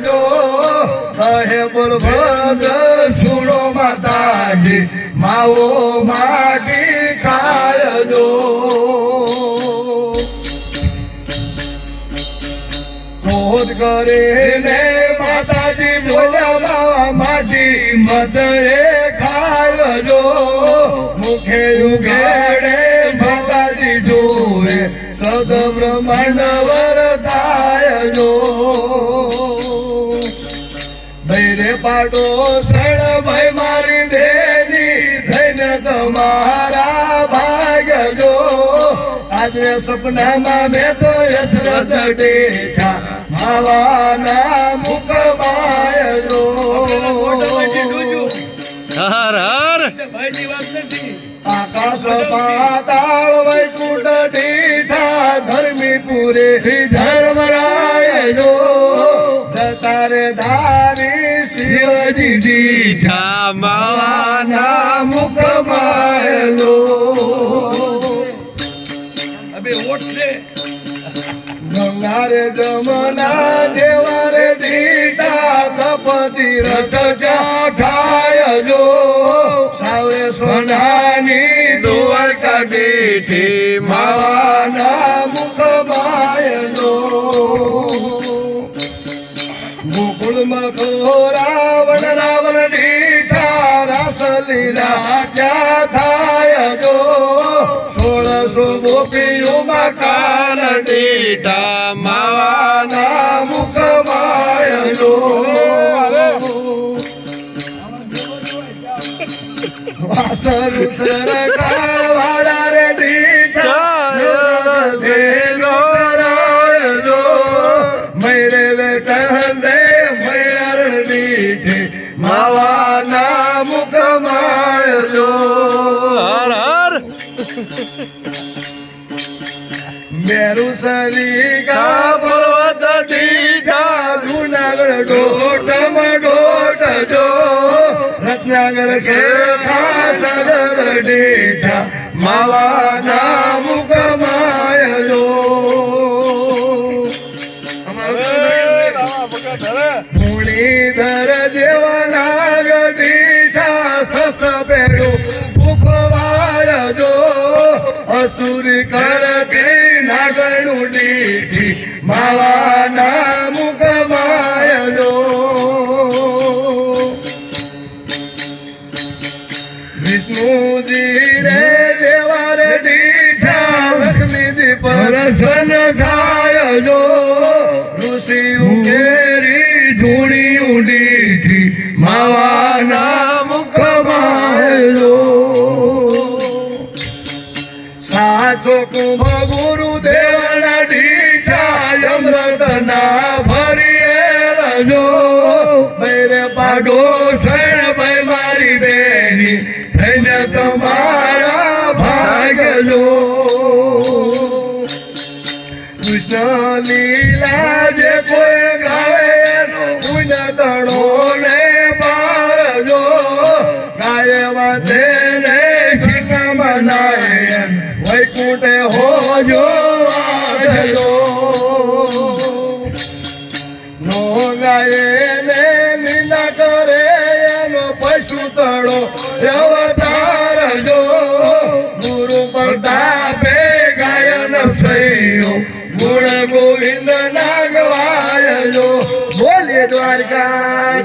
જો કહે બળભદ્ર સુણો માતાજી, માવો માટી ખાય જો. કરે ને માતાજી બોલ્યા માટી મદ પાડો શરણ ભાઈ મારી બેની થઈને તમારા ભાગ્ય જો. આજે સપનામાં મેં તો યથર દેખા માવાના મુખમાય જો. હર હર. આકાશ પાતાળ વૈકુંઠ ડીઠા ધર્મી પૂરે ધર્મરાય ધારી શિવજી ડીઠા માવાના ના મુખમાય લો ગંગા રે જમના જેવા રે ડીટા કપતિ રથ ક્યાં ઠાય જો સાવે સોનાની દ્વારકા ઠી માવાના ગોકુળમાં રાવણ રાવણ ઢીઠા રાસ લીલા ક્યાં થાય જો સોળસો ગોપીઓમાં કાન ઠા માવાના મુખ માયનો વાસર ડીઠે માવાના મુખ માયલો હર હર. મેરુ સરી ગા પર્વત દીઠા જુનાગઢ ડોટ ડોટ જો રત્નાગઢ શેખા સદર દીઠા માવાના મુખ નાગણું દીઠી માવાના મુખ માયલો વિષ્ણુજી રે જેવા રે દીઠા લક્ષ્મીજી પરસન થાય જો કુંભ ગુરુ દેવના ઢીઠા અમૃત ના ભરીએ જો મેરે પાડો શરણ ભાઈ મારી બેની, થઈને તમારા ભાગલો કૃષ્ણ લીલા આવજો નો ગાય નિંદા કરે એનો પશુ તળો. ગુણ ગોવિંદ નાગવાય જો. દ્વારકા